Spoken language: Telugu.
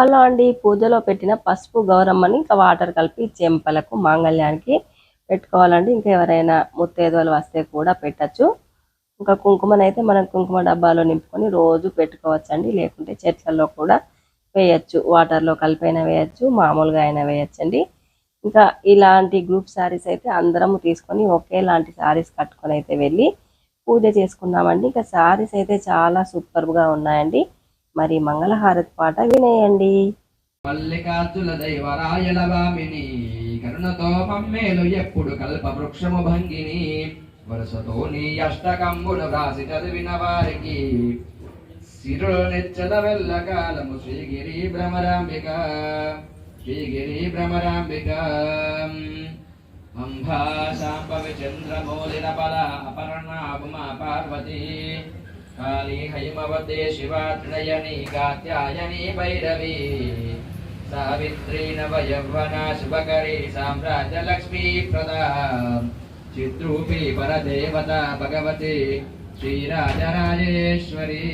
అలా అండి. పూజలో పెట్టిన పసుపు గౌరమ్మని ఇంకా వాటర్ కలిపి చెంపలకు మాంగళ్యానికి పెట్టుకోవాలండి. ఇంకా ఎవరైనా ముత్తేదోలు వస్తే కూడా పెట్టచ్చు. ఇంకా కుంకుమని అయితే మనం కుంకుమ డబ్బాలో నింపుకొని రోజు పెట్టుకోవచ్చండి. లేకుంటే చెట్లలో కూడా వేయచ్చు. వాటర్లో కలిపైనా వేయచ్చు మామూలుగా అయినా వేయచ్చండి. ఇంకా ఇలాంటి గ్రూప్ శారీస్ అయితే అందరము తీసుకొని ఒకేలాంటి శారీస్ కట్టుకొని అయితే వెళ్ళి పూజ చేసుకున్నామండి ఇంకా శారీస్ అయితే చాలా సూపర్గా ఉన్నాయండి. మరి మంగళహారతి పాట వినేయండి. మల్లికార్జున దైవరాయల వామిని కరుణతో మమ్మేలు ఎప్పుడు కల్ప వృక్షము భంగిని వరుసతో నీ అష్టకంబులు వ్రాసి చదివిన వారికి. సిరులు నెచ్చల వెళ్ళకాలము శ్రీగిరి భ్రమరాంబిక శ్రీగిరి భ్రమరాంబిక. అంభా శాంభవి చంద్రమౌళిన బల అపర్ణ ఉమా పార్వతి కాళీ హైమవతే శివా త్రినయని కాత్యాయని భైరవి సావిత్రీ నవ యవ్వన శుభకరి సామ్రాజ్య లక్ష్మీ ప్రదా చిత్రూపి పరదేవత భగవతి శ్రీరాజరాజేశ్వరీ